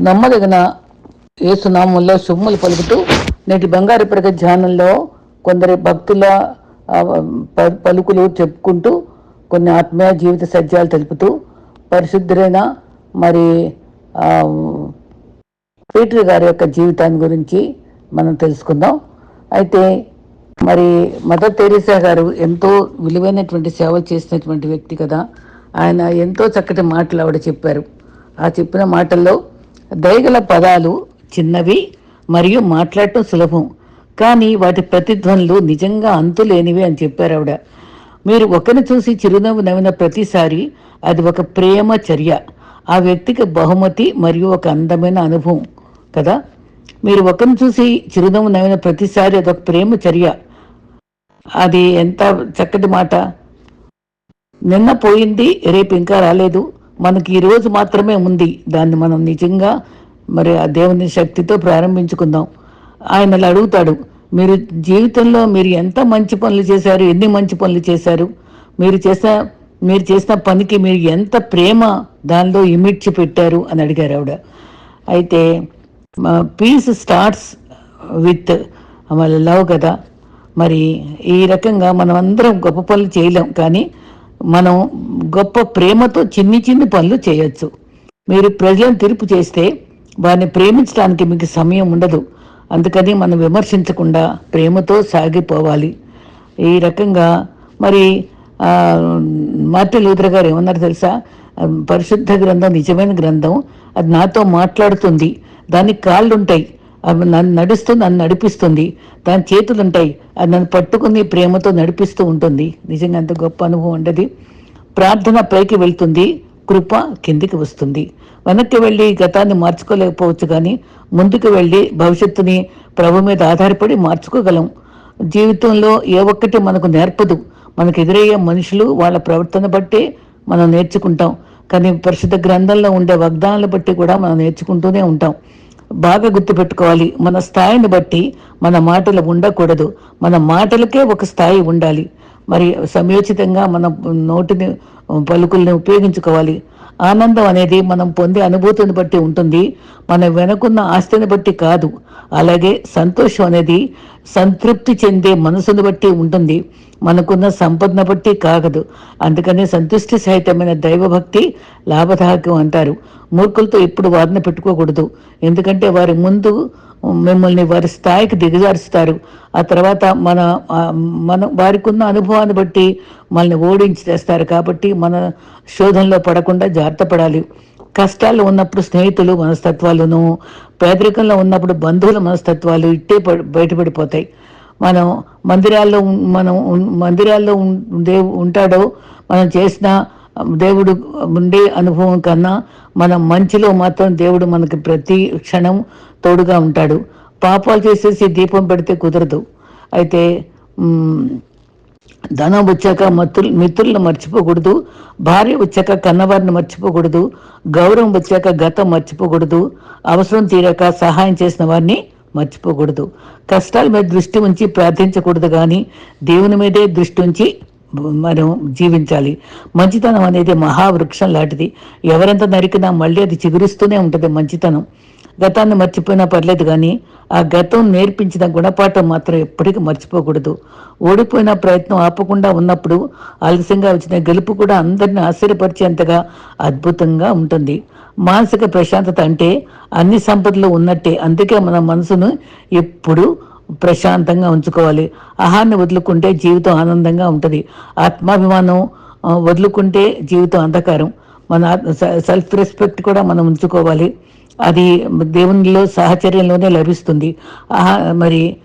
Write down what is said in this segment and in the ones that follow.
నమ్మదగిన ఏసునామంలో శుభములు పలుకుతూ నేటి బంగారు పడక ధ్యానంలో కొందరి భక్తుల ప- పలుకులు చెప్పుకుంటూ కొన్ని ఆత్మీయ జీవిత సత్యాలు తెలుపుతూ పరిశుద్ధులైన మరి పీటర్ గారి యొక్క జీవితాన్ని గురించి మనం తెలుసుకుందాం. అయితే మరి మదర్ తెరీసా గారు ఎంతో విలువైనటువంటి సేవలు చేసినటువంటి వ్యక్తి కదా. ఆయన ఎంతో చక్కటి మాటలు ఆవిడ చెప్పారు. ఆ చెప్పిన మాటల్లో దయగల పదాలు చిన్నవి మరియు మాట్లాడటం సులభం. కానీ వాటి ప్రతిధ్వనులు నిజంగా అంతులేనివి అని చెప్పారు ఆవిడ. మీరు ఒకరిని చూసి చిరునవ్వు నవ్విన ప్రతిసారి అది ఒక ప్రేమ చర్య. ఆ వ్యక్తికి బహుమతి మరియు ఒక అందమైన అనుభవం కదా? మీరు ఒకరిని చూసి చిరునవ్వు నవ్విన ప్రతిసారి అదొక ఒక ప్రేమ చర్య. అది ఎంత చక్కటి మాట. నిన్న పోయింది రేపు ఇంకా రాలేదు. మనకి ఈ రోజు మాత్రమే ఉంది. దాన్ని మనం నిజంగా మరి ఆ దేవుని శక్తితో ప్రారంభించుకుందాం. ఆయన అడుగుతాడు మీరు జీవితంలో మీరు ఎంత మంచి పనులు చేశారు ఎన్ని మంచి పనులు చేశారు? మీరు చేసిన మీరు చేసిన పనికి మీరు ఎంత ప్రేమ దానిలో ఇమిడ్చి పెట్టారు అని అడిగారు ఆవిడ. అయితే పీస్ స్టార్ట్స్ విత్ లవ్ కదా. మరి ఈ రకంగా మనం అందరం గొప్ప పనులు చేయలేం. కానీ మనం గొప్ప ప్రేమతో చిన్ని చిన్ని పనులు చేయొచ్చు. మీరు ప్రజలను తీర్పు చేస్తే వారిని ప్రేమించడానికి మీకు సమయం ఉండదు. అందుకని మనం విమర్శించకుండా ప్రేమతో సాగిపోవాలి. ఈ రకంగా మరి మార్టిన్ లూథర్ గారు ఏమన్నారు తెలుసా? పరిశుద్ధ గ్రంథం నిజమైన గ్రంథం అది నాతో మాట్లాడుతుంది. దానికి కాళ్ళు ఉంటాయి అవి నన్ను నడుస్తూ నన్ను నడిపిస్తుంది. దాని చేతులు ఉంటాయి అది నన్ను పట్టుకుని ప్రేమతో నడిపిస్తూ ఉంటుంది. నిజంగా అంత గొప్ప అనుభవం ఉండదు ప్రార్థన పైకి వెళ్తుంది కృప కిందికి వస్తుంది. వెనక్కి వెళ్ళి గతాన్ని మార్చుకోలేకపోవచ్చు కానీ ముందుకు వెళ్ళి భవిష్యత్తుని ప్రభు మీద ఆధారపడి మార్చుకోగలం. జీవితంలో ఏ ఒక్కటి మనకు నేర్పదు. మనకు ఎదురయ్యే మనుషులు వాళ్ళ ప్రవర్తన బట్టే మనం నేర్చుకుంటాం. కానీ పరిశుద్ధ గ్రంథంలో ఉండే వాగ్దానాలు బట్టి కూడా మనం నేర్చుకుంటూనే ఉంటాం. బాగా గుర్తుపెట్టుకోవాలి. మన స్థాయిని బట్టి మన మాటలు ఉండకూడదు. మన మాటలకే ఒక స్థాయి ఉండాలి. మరి సమయోచితంగా మన నోటిని పలుకుల్ని ఉపయోగించుకోవాలి. ఆనందం అనేది మనం పొందే అనుభూతిని బట్టి ఉంటుంది. మన వెనుకున్న ఆస్తిని బట్టి కాదు. అలాగే సంతోషం అనేది సంతృప్తి చెందే మనసును బట్టి ఉంటుంది. మనకున్న సంపదను బట్టి కాగదు. అందుకనే సంతృష్టి సహితమైన దైవభక్తి లాభదాయకం అంటారు. మూర్ఖులతో ఎప్పుడు వారిని పెట్టుకోకూడదు. ఎందుకంటే వారి ముందు మిమ్మల్ని వారి స్థాయికి దిగజారుస్తారు. ఆ తర్వాత మన మన వారికి ఉన్న అనుభవాన్ని బట్టి మనల్ని ఓడించి తెస్తారు కాబట్టి మన శోధనలో పడకుండా జాగ్రత్త పడాలి. కష్టాల్లో ఉన్నప్పుడు స్నేహితులు మనస్తత్వాలను పేదరికంలో ఉన్నప్పుడు బంధువుల మనస్తత్వాలు ఇట్టే బయటపడిపోతాయి. మనం మందిరాల్లో మనం మందిరాల్లో ఉన్- దేవు ఉంటాడో మనం చేసిన దేవుడు ఉండే అనుభవం కన్నా మనం మంచిలో మాత్రం దేవుడు మనకి ప్రతి క్షణం తోడుగా ఉంటాడు. పాపాలు చేసేసి దీపం పెడితే కుదరదు. అయితే ధనం వచ్చాక మత్తులు మిత్రులను మర్చిపోకూడదు. భార్య వచ్చాక కన్నవారిని మర్చిపోకూడదు. గౌరవం వచ్చాక గతం మర్చిపోకూడదు. అవసరం తీరాక సహాయం చేసిన వారిని మర్చిపోకూడదు. కష్టాల మీద దృష్టి ఉంచి ప్రార్థించకూడదు కానీ దేవుని మీదే దృష్టి ఉంచి మనం జీవించాలి. మంచితనం అనేది మహావృక్షం లాంటిది. ఎవరెంత నరికినా మళ్ళీ అది చిగురిస్తూనే ఉంటుంది మంచితనం. గతాన్ని మర్చిపోయినా పర్లేదు కానీ ఆ గతం నేర్పించిన గుణపాఠం మాత్రం ఎప్పటికీ మర్చిపోకూడదు. ఓడిపోయిన ప్రయత్నం ఆపకుండా ఉన్నప్పుడు ఆలస్యంగా వచ్చిన గెలుపు కూడా అందరిని ఆశ్చర్యపరిచేంతగా అద్భుతంగా ఉంటుంది. మానసిక ప్రశాంతత అంటే అన్ని సంపదలు ఉన్నట్టే. అందుకే మన మనసును ఎప్పుడూ ప్రశాంతంగా ఉంచుకోవాలి. ఆహాన్ని వదులుకుంటే జీవితం ఆనందంగా ఉంటుంది. ఆత్మాభిమానం వదులుకుంటే జీవితం అంధకారం. మన ఆత్మ- సెల్ఫ్ రెస్పెక్ట్ కూడా మనం ఉంచుకోవాలి. అది దేవునిలో సహచర్యంలోనే లభిస్తుంది. ఆహా మరి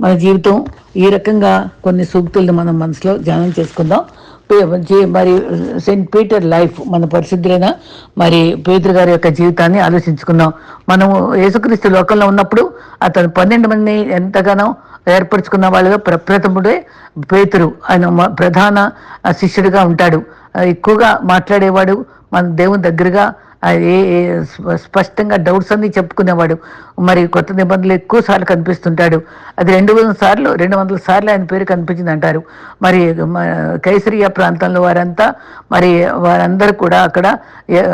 మన జీవితం ఈ రకంగా కొన్ని సూక్తుల్ని మనం మనసులో ధ్యానం చేసుకుందాం. మరి సెయింట్ పీటర్ లైఫ్ మన పరిశుద్ధులైన మరి పేతురు గారి యొక్క జీవితాన్ని ఆలోచించుకుందాం మనం యేసుక్రీస్తు లోకంలో ఉన్నప్పుడు అతను పన్నెండు మందిని ఎంతగానో ఏర్పరచుకున్న వాళ్ళలో ప్రప్రథముడే పేతురు. ఆయన ప్రధాన శిష్యుడిగా ఉంటాడు. ఎక్కువగా మాట్లాడేవాడు మన దేవుని దగ్గరగా ఏ ఏ స్ప- స్పష్టంగా డౌట్స్ అన్ని చెప్పుకునేవాడు. మరి కొత్త నిబంధనలు ఎక్కువ సార్లు కనిపిస్తుంటాడు. అది రెండు వందల సార్లు రెండు వందల సార్లు ఆయన పేరు కనిపించింది అంటారు మరి మ- కైసరియా ప్రాంతంలో వారంతా మరి వారందరూ కూడా అక్కడ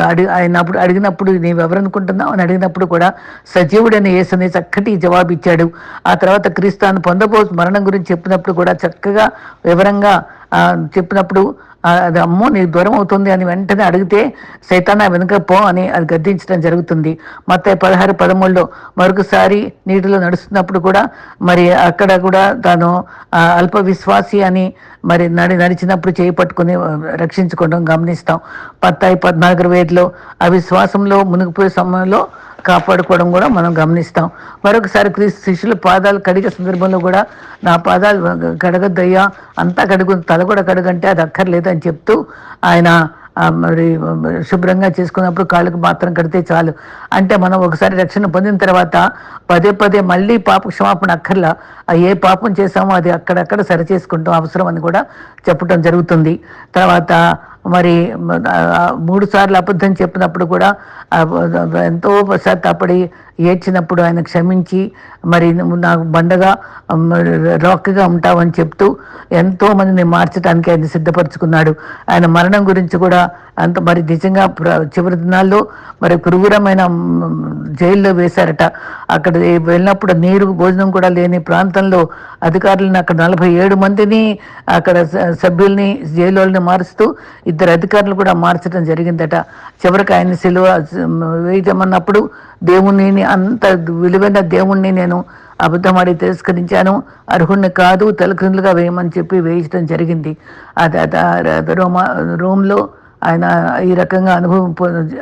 అడి ఆయన అప్పుడు అడిగినప్పుడు నీవు ఎవరనుకుంటున్నావు అని అడిగినప్పుడు కూడా సజీవుడైన యేసుని చక్కటి జవాబు ఇచ్చాడు. ఆ తర్వాత క్రీస్తాను పొందబో మరణం గురించి చెప్పినప్పుడు కూడా చక్కగా వివరంగా చెప్పినప్పుడు అది అమ్మో నీకు దూరం అవుతుంది అని వెంటనే అడిగితే సైతానా వెనుక పో అని అది గద్దించడం జరుగుతుంది. మొత్తం పదహారు పదమూడులో మరొకసారి నీటిలో నడుస్తున్నప్పుడు కూడా మరి అక్కడ కూడా తాను అల్ప విశ్వాసి అని మరి నడి నడిచినప్పుడు చేయి పట్టుకుని రక్షించుకోవడం గమనిస్తాం. పత్తాయి పద్నాలుగు వేదిలో అవిశ్వాసంలో మునిగిపోయే సమయంలో కాపాడుకోవడం కూడా మనం గమనిస్తాం. మరొకసారి క్రీస్తు శిష్యులు పాదాలు కడిగే సందర్భంలో కూడా నా పాదాలు కడగద్దయ్యా అంతా కడుగు తల కూడా కడుగంటే అది అక్కర్లేదు అని చెప్తూ ఆయన మరి శుభ్రంగా చేసుకున్నప్పుడు కాళ్ళకు మాత్రం కడితే చాలు. అంటే మనం ఒకసారి రక్షణ పొందిన తర్వాత పదే పదే మళ్ళీ పాప క్షమాపణ అక్కర్లా. ఏ పాపం చేసామో అది అక్కడక్కడ సరి చేసుకుంటాం అవసరం అని కూడా చెప్పడం జరుగుతుంది. తర్వాత మరి మూడు సార్లు అబద్ధం చెప్పినప్పుడు కూడా ఎంతో పశ్చాత్తాపడి ఏడ్చినప్పుడు ఆయన క్షమించి మరి నువ్వు నాకు బండగా మరి రాక్గా ఉంటావని చెప్తూ ఎంతో మందిని మార్చడానికి ఆయన సిద్ధపరచుకున్నాడు. ఆయన మరణం గురించి కూడా అంత మరి నిజంగా చివరి దినాల్లో మరి క్రూరమైన జైల్లో వేశారట. అక్కడ వెళ్ళినప్పుడు నీరు భోజనం కూడా లేని ప్రాంతంలో అధికారులను అక్కడ నలభై ఏడు మందిని అక్కడ స- సభ్యుల్ని జైలుని మారుస్తూ ఇద్దరు అధికారులు కూడా మార్చడం జరిగిందట. చివరికి ఆయన సిలువ వేయమన్నప్పుడు దేవుణ్ణి అంత విలువైన దేవుణ్ణి నేను అబద్ధమాడి తిరస్కరించాను. అర్హుణ్ణి కాదు తలక్రిందులుగా వేయమని చెప్పి వేయించడం జరిగింది. అది అది రోమా రోమ్లో ఆయన ఈ రకంగా అనుభవం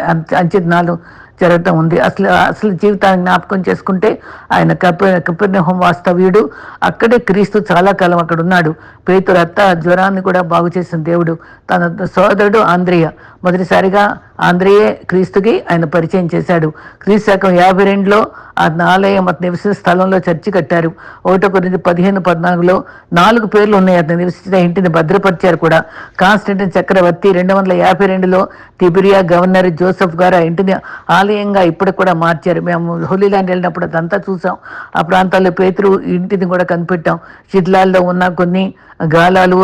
అంచ- అంచనాలు జరగటం ఉంది. అసలు అసలు జీవితాన్ని జ్ఞాపకం చేసుకుంటే ఆయన కప కపెర్నహోం వాస్తవ్యుడు. అక్కడే క్రీస్తు చాలా కాలం అక్కడ ఉన్నాడు. పేతురత్త జ్వరాన్ని కూడా బాగు చేసిన దేవుడు. తన సోదరుడు ఆంధ్రేయ మొదటిసారిగా ఆంధ్రయే క్రీస్తుకి ఆయన పరిచయం చేశాడు. క్రీస్తు శకం యాభై రెండులో ఆ ఆలయం అతను నివసించిన స్థలంలో చర్చి కట్టారు. ఒకటో కొన్ని పదిహేను పద్నాలుగులో నాలుగు పేర్లు ఉన్నాయి. అతను నివసించిన ఇంటిని భద్రపరిచారు కూడా. కాన్స్టెంటిన్ చక్రవర్తి రెండు వందల యాభై రెండులో తిబిరియా గవర్నర్ జోసెఫ్ గారు ఆ ఇంటిని ఆలయంగా ఇప్పటికి కూడా మార్చారు. మేము హోలీల్యాండ్ వెళ్ళినప్పుడు అదంతా చూసాం. ఆ ప్రాంతాల్లో పేతురు ఇంటిని కూడా కనిపెట్టాం. శిథిలాల్లో ఉన్న కొన్ని గాలాలు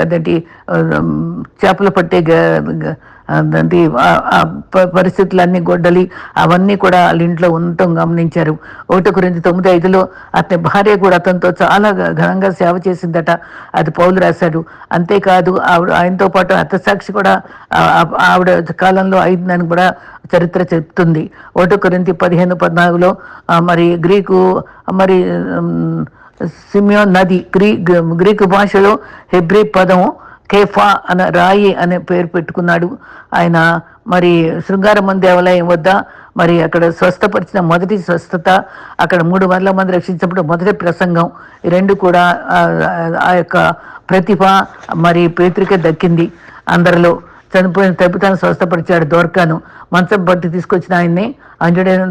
అదేంటి చేపలు పట్టే పరిస్థితులన్నీ గొడ్డలి అవన్నీ కూడా వాళ్ళ ఇంట్లో ఉండటం గమనించారు. ఒకటి గురించి తొమ్మిది ఐదులో అతని భార్య కూడా అతనితో చాలా ఘనంగా సేవ చేసిందట. అది పౌలు రాశాడు. అంతేకాదు ఆవిడ ఆయనతో పాటు అర్థసాక్షి కూడా ఆవిడ కాలంలో అయిందని కూడా చరిత్ర చెప్తుంది. ఒకటి గురించి పదిహేను పద్నాలుగులో మరి గ్రీకు మరి సిమియో నది గ్రీ గ్రీకు భాషలో హెబ్రీ పదం కేఫా అనే రాయి అనే పేరు పెట్టుకున్నాడు. ఆయన మరి శృంగారమన్ దేవాలయం వద్ద మరి అక్కడ స్వస్థపరిచిన మొదటి స్వస్థత అక్కడ మూడు వందల మంది రక్షించినప్పుడు మొదటి ప్రసంగం. ఈ రెండు కూడా ఆ- ఆ యొక్క ప్రతిభ మరి పేతృకే దక్కింది అందరిలో. చనిపోయిన తప్పితాను స్వస్థపరిచాడు దోర్కాను. మంచం పట్టి తీసుకొచ్చిన ఆయన్ని అన్యుడైన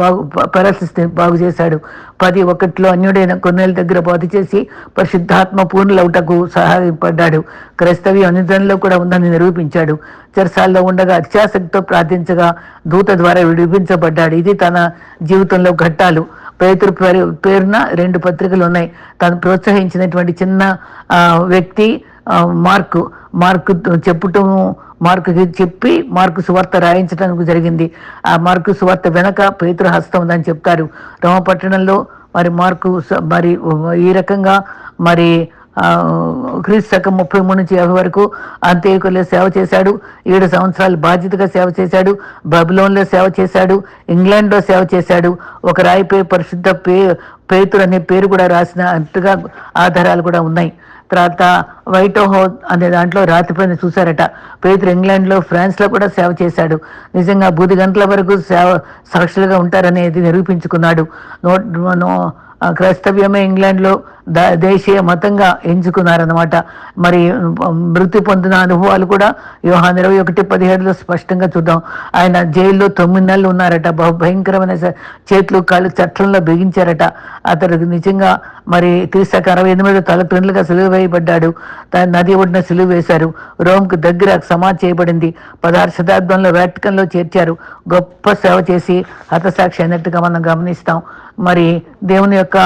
బాగు పెరాలసిస్ని బాగు చేశాడు. పది ఒకటిలో అన్యుడైన కొన్నేళ్ళ దగ్గర బోధ చేసి పరిశుద్ధాత్మ పూర్ణులవుటకు సహాయపడ్డాడు. క్రైస్తవి అనుదంలో కూడా ఉందని నిరూపించాడు. చెరసాల్లో ఉండగా అత్యాసక్తితో ప్రార్థించగా దూత ద్వారా విడిపించబడ్డాడు. ఇది తన జీవితంలో ఘట్టాలు. పేతురు పేరు పేరున రెండు పత్రికలు ఉన్నాయి. తను ప్రోత్సహించినటువంటి చిన్న వ్యక్తి మార్కు మార్కు చెప్పటం మార్కుకి చెప్పి మార్కు సువార్త రాయించడానికి జరిగింది. ఆ మార్కు సువార్త వెనక పేతురు హస్తం ఉందని చెప్తారు. రామపట్టణంలో మరి మార్కు మరి ఈ రకంగా మరి క్రీస్తు శకం ముప్పై మూడు నుంచి యాభై వరకు అంత్యకుల్లో సేవ చేశాడు. ఏడు సంవత్సరాలు బాధ్యతగా సేవ చేశాడు. బబులోన్లో సేవ చేశాడు. ఇంగ్లాండ్లో సేవ చేశాడు. ఒక రాయిపై పరిశుద్ధ పే పేతురు అనే పేరు కూడా రాసిన అంతగా ఆధారాలు కూడా ఉన్నాయి. తర్వాత వైట్ హౌస్ అనే దాంట్లో రాతిపైన చూశారట. పేతురు ఇంగ్లాండ్లో ఫ్రాన్స్లో కూడా సేవ చేశాడు. నిజంగా బూది గంటల వరకు సేవ సాక్షులుగా ఉంటారనేది నిరూపించుకున్నాడు. నో నో క్రైస్తవ్యమే ఇంగ్లాండ్లో ద దేశీయ మతంగా ఎంచుకున్నారన్నమాట. మరి మృతి పొందిన అనుభవాలు కూడా యోహాన్ ఇరవై ఒకటి పదిహేడులో స్పష్టంగా చూద్దాం. ఆయన జైల్లో తొమ్మిది నెలలు ఉన్నారట. బహు భయంకరమైన చేతులు కాళ్ళు చట్రంలో బిగించారట. అతడు నిజంగా మరి క్రీస్తు అరవై ఎనిమిదిలో తలపిండ్లుగా సిలువ వేయబడ్డాడు. తన నది ఒడ్డున సిలువ వేశారు. రోమ్కు దగ్గర సమాధి చేయబడింది. పదహారు శతాబ్దంలో వ్యాటికన్లో చేర్చారు. గొప్ప సేవ చేసి హతసాక్షి అయినట్టుగా మనం గమనిస్తాం. మరి దేవుని యొక్క యొక్క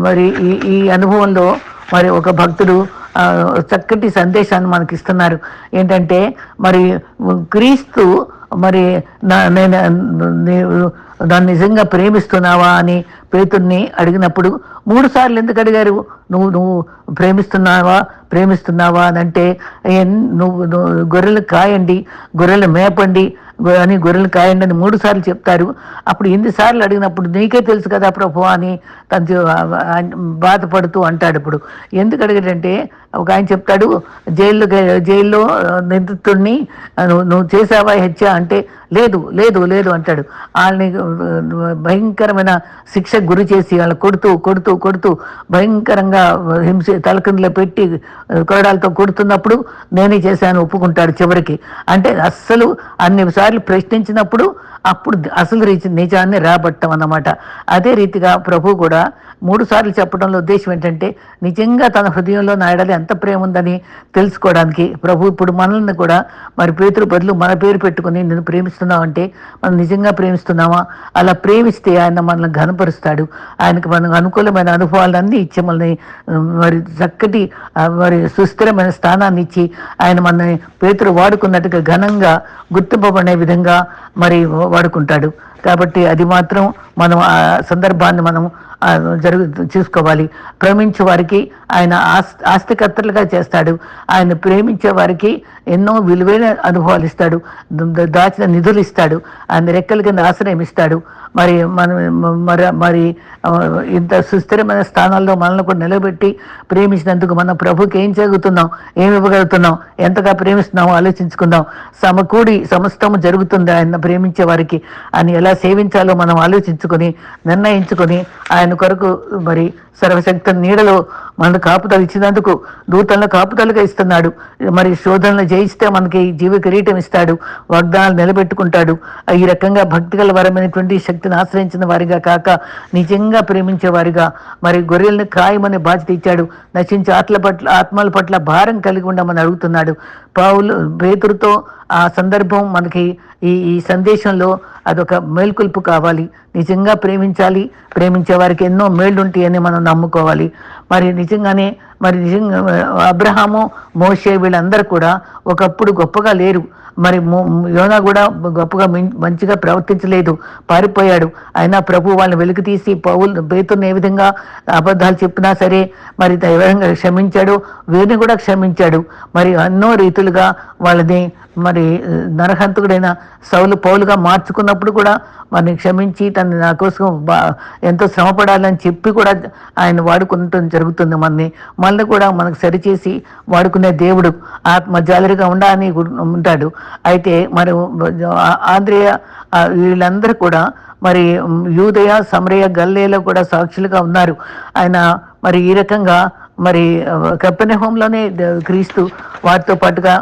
మరి ఈ ఈ అనుభవంలో మరి ఒక భక్తుడు చక్కటి సందేశాన్ని మనకి ఇస్తున్నారు ఏంటంటే మరి క్రీస్తు మరి నా- నేను దాన్ని నిజంగా ప్రేమిస్తున్నావా అని పేతుర్ని అడిగినప్పుడు మూడు సార్లు ఎందుకు అడిగారు? నువ్వు నువ్వు ప్రేమిస్తున్నావా? ప్రేమిస్తున్నావా అని అంటే నువ్వు గొర్రెలు కాయండి గొర్రెలు మేపండి అని గొర్రెలు కాయండి అని మూడు సార్లు చెప్తారు. అప్పుడు ఎన్ని సార్లు అడిగినప్పుడు నీకే తెలుసు కదా ప్రభు అని తను బాధపడుతూ అంటాడు ఇప్పుడు. ఎందుకు అడిగాడంటే ఒక ఆయన చెప్తాడు జైల్లో జైల్లో నిందితుడిని నువ్వు నువ్వు చేసావా హెచ్చా అంటే లేదు లేదు లేదు అంటాడు. వాళ్ళని భయంకరమైన శిక్ష గురి చేసి వాళ్ళని కొడుతూ కొడుతూ కొడుతూ భయంకరంగా హింస తలకిందులో పెట్టి కొరడాలతో కొడుతున్నప్పుడు నేనే చేశాను ఒప్పుకుంటాడు చివరికి. అంటే అస్సలు అన్ని సార్లు ప్రశ్నించినప్పుడు అప్పుడు అసలు నిజాన్ని రాబట్టం అన్నమాట అదే రీతిగా ప్రభు కూడా మూడుసార్లు చెప్పడంలో ఉద్దేశం ఏంటంటే నిజంగా తన హృదయంలో నాయడాలి ఎంత ప్రేమ ఉందని తెలుసుకోవడానికి ప్రభు ఇప్పుడు మనల్ని కూడా మరి పేతురు బదులు మన పేరు పెట్టుకుని నేను ప్రేమిస్తున్నావు అంటే మనం నిజంగా ప్రేమిస్తున్నామా? అలా ప్రేమిస్తే ఆయన మనల్ని ఘనపరుస్తాడు. ఆయనకు మనం అనుకూలమైన అనుభవాలన్నీ ఇచ్చి మనల్ని మరి చక్కటి మరి సుస్థిరమైన స్థానాన్ని ఇచ్చి ఆయన మనల్ని పేతురు వాడుకున్నట్టుగా ఘనంగా గుర్తింపబడే విధంగా మరి వాడుకుంటాడు. కాబట్టి అది మాత్రం మనం ఆ సందర్భాన్ని మనం జరుగు చూసుకోవాలి. ప్రేమించే వారికి ఆయన ఆస్తి ఆస్తికర్తలుగా చేస్తాడు. ఆయన ప్రేమించే వారికి ఎన్నో విలువైన అనుభవాలు ఇస్తాడు. దాచిన నిధులు ఇస్తాడు. ఆయన రెక్కల కింద ఆశ్రయం ఇస్తాడు. మరి మనం మరి మరి ఇంత సుస్థిరమైన స్థానాల్లో మనల్ని కూడా నిలబెట్టి ప్రేమించినందుకు మన ప్రభుకి ఏం జరుగుతున్నాం ఏమి ఇవ్వగలుగుతున్నాం? ఎంతగా ప్రేమిస్తున్నామో ఆలోచించుకుందాం. సమకూడి సమస్తము జరుగుతుంది ఆయన ప్రేమించే వారికి. ఆయన ఎలా సేవించాలో మనం ఆలోచించుకొని నిర్ణయించుకొని ఆయన కొరకు మరి సర్వశక్తి నీడలో మనల్ని కాపుదలు ఇచ్చినందుకు దూతలను కాపుదలుగా ఇస్తున్నాడు. మరి శోధనలు జయిస్తే మనకి జీవ కిరీటం ఇస్తాడు. వాగ్దానాలు నిలబెట్టుకుంటాడు. ఈ రకంగా భక్తి గల వరమైనటువంటి శక్తిని ఆశ్రయించిన వారిగా కాక నిజంగా ప్రేమించే వారిగా మరి గొర్రెల్ని కాయమని బాధ్యత ఇచ్చాడు. నశించే ఆత్మల పట్ల ఆత్మల పట్ల భారం కలిగి ఉండమని అడుగుతున్నాడు. పావులు పేతురుతో ఆ సందర్భం మనకి ఈ ఈ సందేశంలో అదొక మేల్కొల్పు కావాలి. నిజంగా ప్రేమించాలి. ప్రేమించే వారికి ఎన్నో మేళ్ళుంటాయని మనం నమ్ముకోవాలి. మరి నిజంగానే మరి నిజంగా అబ్రహాము మోషే వీళ్ళందరూ కూడా ఒకప్పుడు గొప్పగా లేరు. మరి యోనా కూడా గొప్పగా మంచిగా ప్రవర్తించలేదు పారిపోయాడు. అయినా ప్రభు వాళ్ళని వెలికి తీసి పౌలు పేతుని ఏ విధంగా అబద్ధాలు చెప్పినా సరే మరి విధంగా క్షమించాడు? వీరిని కూడా క్షమించాడు. మరి ఎన్నో రీతులుగా వాళ్ళని మరి నరహంతకుడైన సౌలు పౌలుగా మార్చుకున్నప్పుడు కూడా వారిని క్షమించి తను నా కోసం ఎంతో శ్రమపడాలని చెప్పి కూడా ఆయన వాడుకుంటం జరుగుతుంది మనని మనల్ని కూడా మనకు సరిచేసి వాడుకునే దేవుడు ఆత్మ జాలరిగా ఉండాలని ఉంటాడు. అయితే మరి ఆ- ఆంధ్రేయ వీళ్ళందరూ కూడా మరి యూదయ సమరయ గల్లేలో కూడా సాక్షులుగా ఉన్నారు. ఆయన మరి ఈ రకంగా మరి కప్పెన హోంలోనే క్రీస్తు వారితో పాటుగా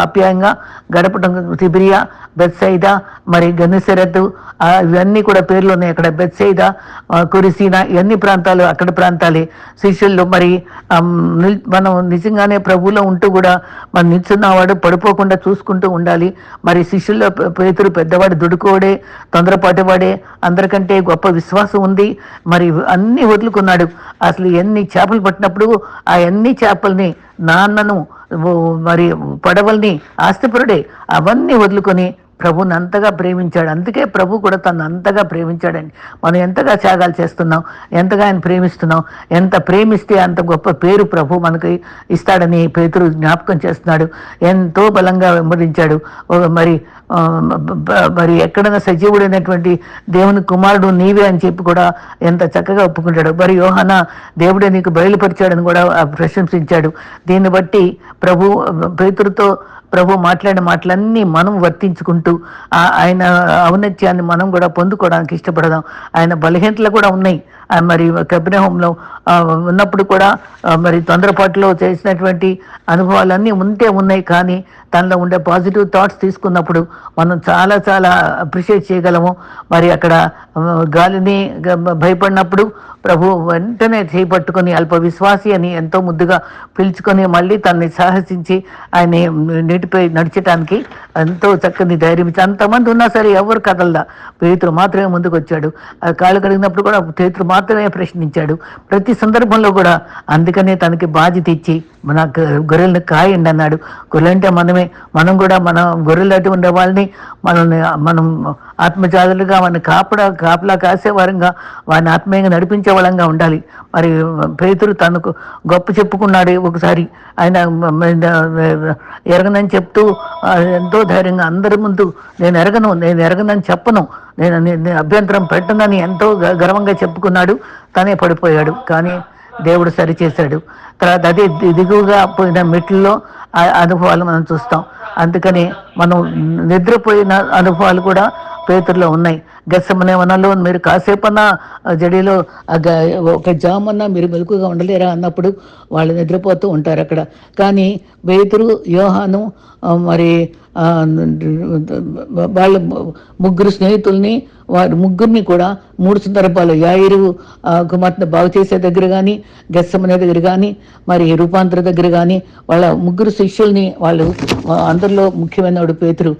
ఆప్యాయంగా గడపడం తిబిరియా బెత్సైదా మరి గనుసెరతు ఇవన్నీ కూడా పేర్లు ఉన్నాయి. అక్కడ బెత్సైదా కురిసీనా ఇవన్నీ ప్రాంతాలు అక్కడ ప్రాంతాలే. శిష్యుల్లో మరి మనం నిజంగానే ప్రభువులో ఉంటూ కూడా మనం నిల్చున్నవాడు పడిపోకుండా చూసుకుంటూ ఉండాలి. మరి శిష్యుల్లో పేతురు పెద్దవాడు దుడుకోడే తొందరపాటువాడే అందరికంటే గొప్ప విశ్వాసం ఉంది. మరి అన్ని వదులుకున్నాడు. అసలు ఎన్ని చేపలు పట్టినప్పుడు ఆ అన్ని చేపల్ని నాన్నను మరి పడవల్ని ఆస్తిపరుడే అవన్నీ వదులుకొని ప్రభుని అంతగా ప్రేమించాడు. అందుకే ప్రభు కూడా తను అంతగా ప్రేమించాడండి. మనం ఎంతగా త్యాగాలు చేస్తున్నాం ఎంతగా ఆయన ప్రేమిస్తున్నాం ఎంత ప్రేమిస్తే అంత గొప్ప పేరు ప్రభు మనకి ఇస్తాడని పేతురు జ్ఞాపకం చేస్తున్నాడు. ఎంతో బలంగా వెంబడించాడు మరి మరి ఎక్కడైనా సజీవుడైనటువంటి దేవుని కుమారుడు నీవే అని చెప్పి కూడా ఎంత చక్కగా ఒప్పుకుంటాడు. మరి యోహన దేవుడే నీకు బయలుపరిచాడని కూడా ప్రశంసించాడు. దీన్ని బట్టి ప్రభు పేతురుతో ప్రభు మాట్లాడిన మాటలన్నీ మనం వర్తించుకుంటూ ఆయన ఔన్నత్యాన్ని మనం కూడా పొందుకోవడానికి ఇష్టపడదాం. ఆయన బలహీనతలు కూడా ఉన్నాయి. మరి కబ్రహంలో ఉన్నప్పుడు కూడా మరి తొందరపాటులో చేసినటువంటి అనుభవాలన్నీ ఉంటే ఉన్నాయి. కానీ తనలో ఉండే పాజిటివ్ థాట్స్ తీసుకున్నప్పుడు మనం చాలా చాలా అప్రిషియేట్ చేయగలము. మరి అక్కడ గాలిని భయపడినప్పుడు ప్రభు వెంటనే చేపట్టుకుని అల్ప విశ్వాసి అని ఎంతో ముద్దుగా పిలుచుకొని మళ్ళీ తనని సాహసించి ఆయన నీటిపై నడిచటానికి ఎంతో చక్కని ధైర్యం ఇచ్చి అంతమంది ఉన్నా సరే ఎవరు కదలదా? పేతురు మాత్రమే ముందుకు వచ్చాడు ఆ కాళ్ళు కడిగినప్పుడు కూడా పేతురు మాత్రమే ప్రశ్నించాడు. ప్రతి సందర్భంలో కూడా అందుకనే తనకి బాధ్యత ఇచ్చి మన గొర్రెల్ని గొర్రెలను కాయండి అన్నాడు. గొర్రెలంటే మనమే. మనం కూడా మన గొర్రెలు అటు ఉండే వాళ్ళని మనల్ని మనం ఆత్మజాతులుగా మన కాపడా కాపలా కాసేవారంగా వారిని ఆత్మీయంగా నడిపించే వాళ్ళంగా ఉండాలి. మరి పేతురు తనకు గొప్ప చెప్పుకున్నాడు ఒకసారి. ఆయన ఎరగనని చెప్తూ ఎంతో ధైర్యంగా అందరి ముందు నేను ఎరగను నేను ఎరగనని చెప్పను. నేను అభ్యంతరం పెట్టనని ఎంతో గ- గర్వంగా చెప్పుకున్నాడు. తనే పడిపోయాడు. కానీ దేవుడు సరిచేశాడు. తర్వాత అదే దిగువగా పోయిన మెట్లలో ఆ అనుభవాలు మనం చూస్తాం. అందుకని మనం నిద్రపోయిన అనుభవాలు కూడా పేతుల్లో ఉన్నాయి. గసమనే వనంలో మీరు కాసేపన్నా జడిలో ఆ గ- ఒక జామన్నా మీరు మెలకుగా ఉండలేరా అన్నప్పుడు వాళ్ళు నిద్రపోతూ ఉంటారు అక్కడ కానీ పేతురు యోహాను మరి వాళ్ళ ముగ్గురు స్నేహితుల్ని వారు ముగ్గురిని కూడా మూడు సందర్భాలు యాయిరు కుమార్తెను బాగు చేసే దగ్గర కానీ గెస్సమనే దగ్గర కానీ మరి రూపాంతర దగ్గర కానీ వాళ్ళ ముగ్గురు శిష్యుల్ని వాళ్ళు అందరిలో ముఖ్యమైన వాడు పేతురు.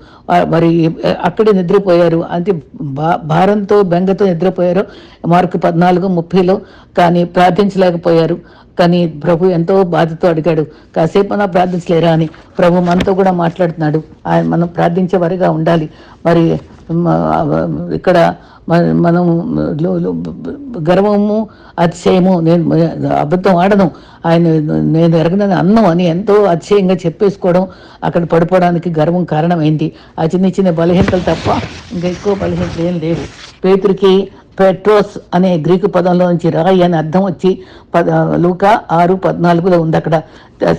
మరి అక్కడే నిద్రపోయారు. అంటే భా- భారంతో బెంగతో నిద్రపోయారు. మార్కు పద్నాలుగు ముప్పైలో కానీ ప్రార్థించలేకపోయారు. కానీ ప్రభు ఎంతో బాధతో అడిగాడు కాసేపన్నా ప్రార్థించలేరా? అని. ప్రభు మనతో కూడా మాట్లాడుతున్నాడు. ఆయన మనం ప్రార్థించే వారిగా ఉండాలి. మరి ఇక్కడ మనం గర్వము అతిశయము నేను అబద్ధం ఆడను. ఆయన నేను ఎరగనని అన్నం అని ఎంతో అతిశయంగా చెప్పేసుకోవడం అక్కడ పడిపోవడానికి గర్వం కారణమైంది. ఆ చిన్న చిన్న బలహీనతలు తప్ప ఇంకా ఎక్కువ బలహీనతలు ఏం లేవు. పేతురికి పెట్రోస్ అనే గ్రీకు పదంలో నుంచి రాయి అని అర్థం వచ్చి పద లూకా ఆరు పద్నాలుగులో ఉంది అక్కడ.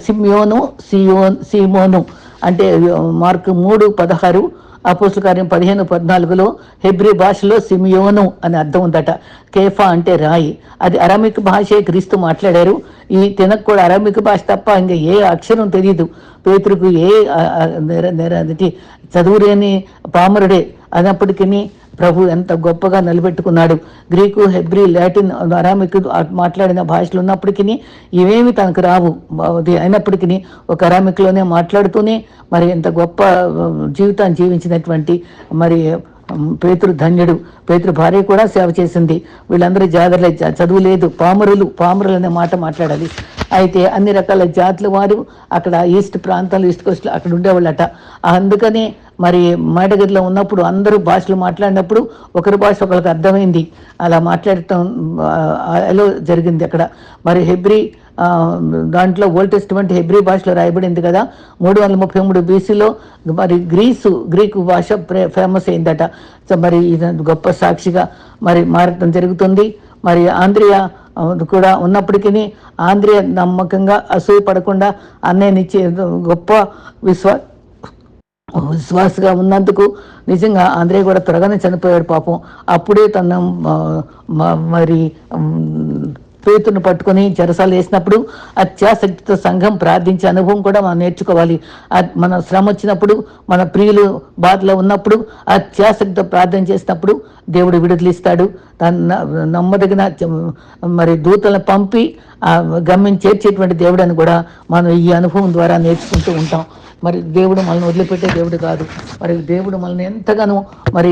సిమియోను సియోన్ సిమోను అంటే మార్కు మూడు పదహారు అపోసు కార్యం పదిహేను పద్నాలుగులో హెబ్రి భాషలో సిమియోను అని అర్థం ఉందట. కేఫా అంటే రాయి. అది అరామిక్ భాషే క్రీస్తు మాట్లాడారు. ఈ తినకు కూడా అరామిక్ భాష తప్ప ఇంకా ఏ అక్షరం తెలియదు పేతురుకు ఏ ఆ, చదువులేని పామరుడే. అయినప్పటికీ ప్రభు ఎంత గొప్పగా నిలబెట్టుకున్నాడు. గ్రీకు హెబ్రి లాటిన్ అరామిక్ మాట్లాడిన భాషలు ఉన్నప్పటికీ ఇవేమి తనకు రావు. అది అయినప్పటికీ ఒక అరామిక్లోనే మాట్లాడుతూనే మరి ఎంత గొప్ప జీవితాన్ని జీవించినటువంటి మరి పేతురు ధన్యుడు పేతురు భార్య కూడా సేవ చేసింది. వీళ్ళందరూ జాగ్రత్త చదువు లేదు. పామరులు పామరులు అనే మాట మాట్లాడాలి. అయితే అన్ని రకాల జాతుల వారు అక్కడ ఈస్ట్ ప్రాంతాలు ఈస్ట్ కోస్ట్లో అక్కడ ఉండేవాళ్ళట. అందుకనే మరి మేడగదిలో ఉన్నప్పుడు అందరూ భాషలు మాట్లాడినప్పుడు ఒకరి భాష ఒకరికి అర్థమైంది. అలా మాట్లాడటం అలో జరిగింది అక్కడ. మరి హెబ్రి దాంట్లో ఓల్డ్ టెస్టిమెంట్ హెబ్రి భాషలో రాయబడింది కదా. మూడు వందల ముప్పై మూడు బీసీలో మరి గ్రీసు గ్రీకు భాష ఫేమస్ అయిందట. సో మరి ఇది గొప్ప సాక్షిగా మరి మారటం జరుగుతుంది. మరి ఆంధ్రియ కూడా ఉన్నప్పటికీ ఆంధ్రియ నమ్మకంగా అసూయ పడకుండా అన్నయ్యనిచ్చే గొప్ప విశ్వా విశ్వాసగా ఉన్నందుకు నిజంగా ఆంధ్రే కూడా త్వరగానే చనిపోయాడు పాపం. అప్పుడే తన మరి పేతును పట్టుకొని చెరసాలు వేసినప్పుడు అత్యాసక్తితో సంఘం ప్రార్థించే అనుభవం కూడా మనం నేర్చుకోవాలి. మన శ్రమ వచ్చినప్పుడు మన ప్రియులు బాధలో ఉన్నప్పుడు అత్యాసక్తితో ప్రార్థన చేసినప్పుడు దేవుడు విడుదలిస్తాడు. తన నమ్మదగిన మరి దూతలను పంపి ఆ గమ్యం చేర్చేటువంటి దేవుడు అని కూడా మనం ఈ అనుభవం ద్వారా నేర్చుకుంటూ ఉంటాం. మరి దేవుడు మనల్ని వదిలిపెట్టే దేవుడు కాదు. మరి దేవుడు మనల్ని ఎంతగానో మరి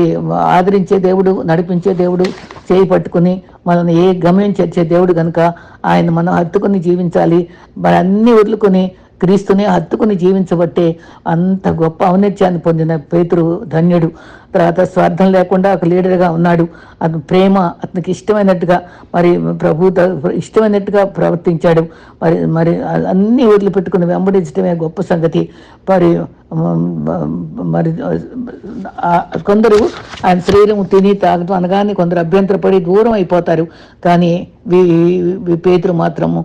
ఆదరించే దేవుడు నడిపించే దేవుడు చేయి పట్టుకుని మనల్ని ఏ గమ్యం చేర్చే దేవుడు కనుక ఆయన మనం హత్తుకుని జీవించాలి. మరి అన్ని వదులుకొని క్రీస్తుని హత్తుకుని జీవించబట్టే అంత గొప్ప ఔన్నత్యాన్ని పొందిన పేతురు ధన్యుడు. తర్వాత స్వార్థం లేకుండా ఒక లీడర్గా ఉన్నాడు. అతను ప్రేమ అతనికి ఇష్టమైనట్టుగా మరి ప్రభు ఇష్టమైనట్టుగా ప్రవర్తించాడు. మరి మరి అన్ని వదిలిపెట్టుకుని వెంబడించడమే గొప్ప సంగతి. మరి మరి కొందరు ఆయన శరీరం తిని తాగటం అనగానే కొందరు అభ్యంతరపడి దూరం అయిపోతారు. కానీ వి పేతురు మాత్రము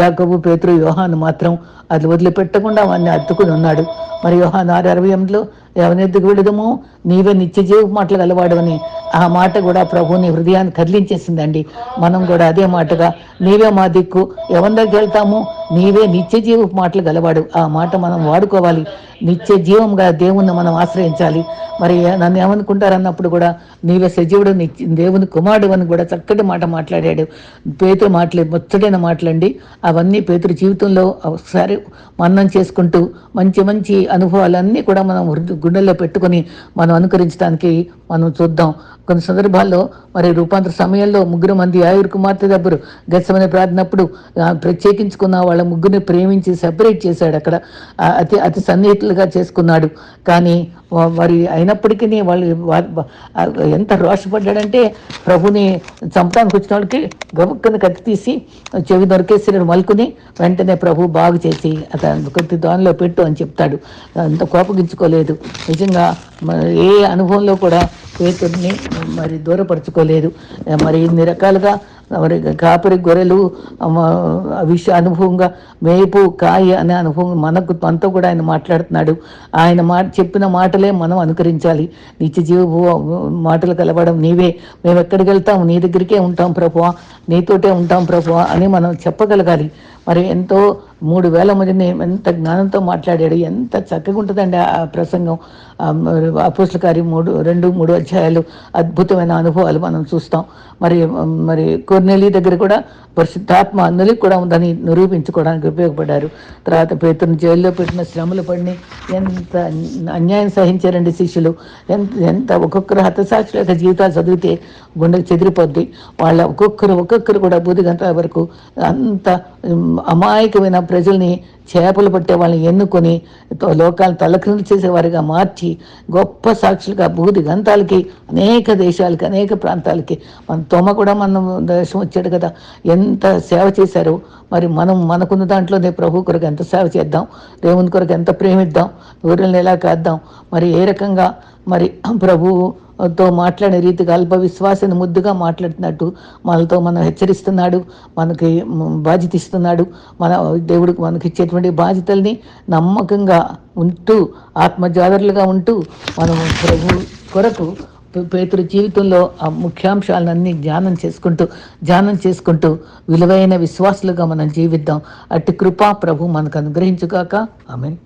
యాకబు పేతురు యోహాను మాత్రం అది వదిలిపెట్టకుండా వాడిని అత్తుకుని ఉన్నాడు. మరి యోహాను ఆరు అరవై ఎనిమిదిలో ఎవరెద్దుకు వెళ్ళదము నీవే నిత్య జీవ మాటలు గలవాడు అని ఆ మాట కూడా ప్రభుని హృదయాన్ని కదిలించేసిందండి. మనం కూడా అదే మాటగా నీవే మా దిక్కు ఎవరి దగ్గరికి వెళ్తాము? నీవే నిత్య జీవ మాటలు గలవాడు. ఆ మాట మనం వాడుకోవాలి. నిత్య జీవంగా దేవుణ్ణి మనం ఆశ్రయించాలి. మరి నన్ను ఏమనుకుంటారు అన్నప్పుడు కూడా నీవే సజీవుడు నిత్య దేవుని కుమారుడు అని కూడా చక్కటి మాట మాట్లాడాడు. పేతురు మాట్లా ముచ్చటైన మాటలండి. అవన్నీ పేతురు జీవితంలో ఒకసారి మన్నం చేసుకుంటూ మంచి మంచి అనుభవాలన్నీ కూడా మనం గుండెల్లో పెట్టుకొని మనం అనుకరించడానికి మనం చూద్దాం. కొన్ని సందర్భాల్లో మరి రూపాంతర సమయంలో ముగ్గురు మంది ఆయుర్ కుమార్తె దగ్గర గచ్చమని ప్రార్థనప్పుడు ప్రత్యేకించుకున్న వాళ్ళ ముగ్గురిని ప్రేమించి సెపరేట్ చేశాడు అక్కడ. అతి అతి సన్నిహితులు సన్నిహితులుగా చేసుకున్నాడు. కానీ వారి అయినప్పటికీ వాళ్ళు ఎంత రోషపడ్డాడంటే ప్రభుని చంపడానికి వచ్చిన వాళ్ళకి గబుక్కను కత్తి తీసి చెవి దొరికేసి మలుకుని వెంటనే ప్రభు బాగు చేసి అతను కొద్ది దానిలో పెట్టు అని చెప్తాడు. అంత కోపగించుకోలేదు. నిజంగా ఏ అనుభవంలో కూడా పేతుడిని మరి దూరపరచుకోలేదు. మరి ఇన్ని రకాలుగా మరి కాపరి గొర్రెలు విష అనుభవంగా మేపు కాయ అనే అనుభవం మనకు మనతో కూడా ఆయన మాట్లాడుతున్నాడు ఆయన మాట చెప్పిన మాటలే మనం అనుకరించాలి నిత్య జీవ మాటలు కలవడం నీవే మేము ఎక్కడికి వెళ్తాం నీ దగ్గరికే ఉంటాం ప్రభువా నీతోటే ఉంటాం ప్రభువా అని మనం చెప్పగలగాలి మరి ఎంతో మూడు వేల మందిని ఎంత జ్ఞానంతో మాట్లాడాడు ఎంత చక్కగా ఉంటుందండి ఆ ప్రసంగం. అపోస్ల కార్యం మూడు రెండు మూడు అధ్యాయాలు అద్భుతమైన అనుభవాలు మనం చూస్తాం. మరి మరి కొర్నెలి దగ్గర కూడా పరిశుద్ధాత్మ అన్నులకి కూడా ఉందని నిరూపించుకోవడానికి ఉపయోగపడ్డారు. తర్వాత పేతుని జైల్లో పెట్టిన శ్రమలు పడిని ఎంత అన్యాయం సహించారండి శిష్యులు. ఎంత ఎంత ఒక్కొక్కరు హతసాక్షుల యొక్క జీవితాలు చదివితే గుండెకు చెదిరిపోద్ది. వాళ్ళ ఒక్కొక్కరు ఒక్కొక్కరు కూడా బూది గంటల వరకు అంత అమాయకమైన ప్రజల్ని చేపలు పట్టే వాళ్ళని ఎన్నుకొని తో- లోకాలను తలక్రిందులు చేసేవారిగా మార్చి గొప్ప సాక్షులుగా బూది గంతాలకి అనేక దేశాలకి అనేక ప్రాంతాలకి. మన తొమ కూడా మనం దేశం వచ్చాడు కదా. ఎంత సేవ చేశారు? మరి మనం మనకున్న దాంట్లోనే ప్రభు కొరకు ఎంత సేవ చేద్దాం? దేవుని కొరకు ఎంత ప్రేమిద్దాం? ఊరిని ఎలా కాద్దాం? మరి ఏ రకంగా మరి తో మాట్లాడే రీతిగా అల్ప విశ్వాసాన్ని ముద్దుగా మాట్లాడుతున్నట్టు మనతో మనం హెచ్చరిస్తున్నాడు మనకి బాధ్యత ఇస్తున్నాడు మన దేవుడికి మనకి ఇచ్చేటువంటి బాధ్యతల్ని నమ్మకంగా ఉంటూ ఆత్మజాగరులుగా ఉంటూ మనం ప్రభు కొరకు పేతురు జీవితంలో ఆ ముఖ్యాంశాలన్నీ ధ్యానం చేసుకుంటూ ధ్యానం చేసుకుంటూ విలువైన విశ్వాసులుగా మనం జీవిద్దాం. అట్టి కృపా ప్రభు మనకు అనుగ్రహించుగాక. ఆమెన్.